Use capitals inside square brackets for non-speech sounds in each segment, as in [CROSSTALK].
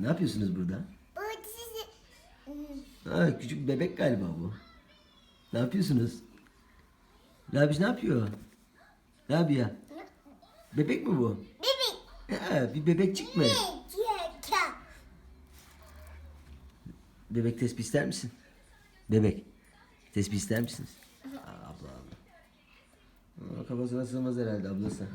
Ne yapıyorsunuz burada? Bu sizi... Ha, küçük bebek galiba bu. Ne yapıyorsunuz? Labiş ne yapıyor? Rabia. Bebek mi bu? Bebek. Ha, bir bebekçik mi? Bebek tespih ister misin? Bebek. Tespih ister misiniz? Aa, abla abla. Aa, kafasına sığmaz herhalde ablası.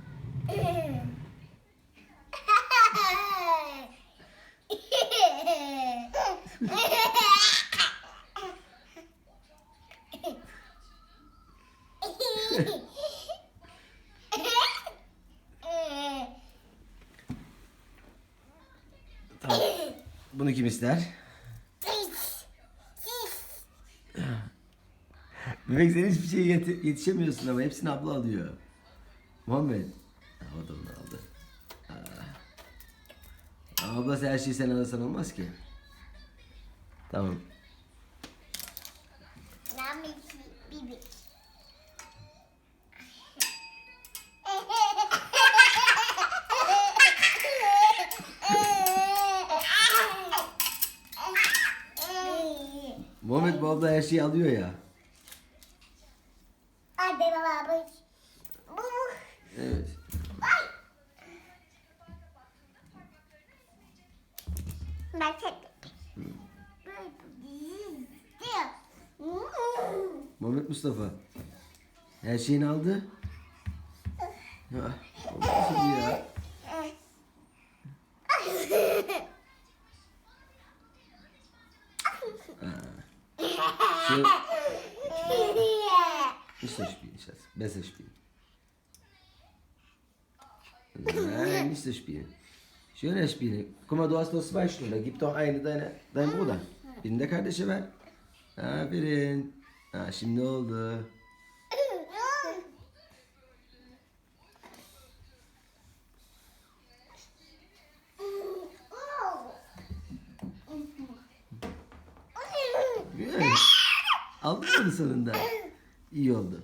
Tamam. Bunu kim ister? Bebek sen hiçbir şeye yeti- yetişemiyorsun ama hepsini abla alıyor. Muhammed. Ha, o da onu aldı. Aa. Ama ablası her şeyi sen alırsan olmaz ki. Tamam. Nami bebek. Muhammed bu abla her şeyi alıyor ya. Hadi baba. Bu. Evet. Ben sen. Muhammed Mustafa. Her şeyini aldı. Ya, [LAUGHS] o nasıl bir ya? Schön, nicht so spielen, Schatz. Besser spielen. Nein, nicht so spielen. Schöner spielen. Guck mal, du hast nur zwei Stunden. Gib doch eine deine, deinem Bruder. Birini de kardeşe ver. Aferin. Ha, şimdi oldu. Aldın mı onu sonunda? İyi oldu.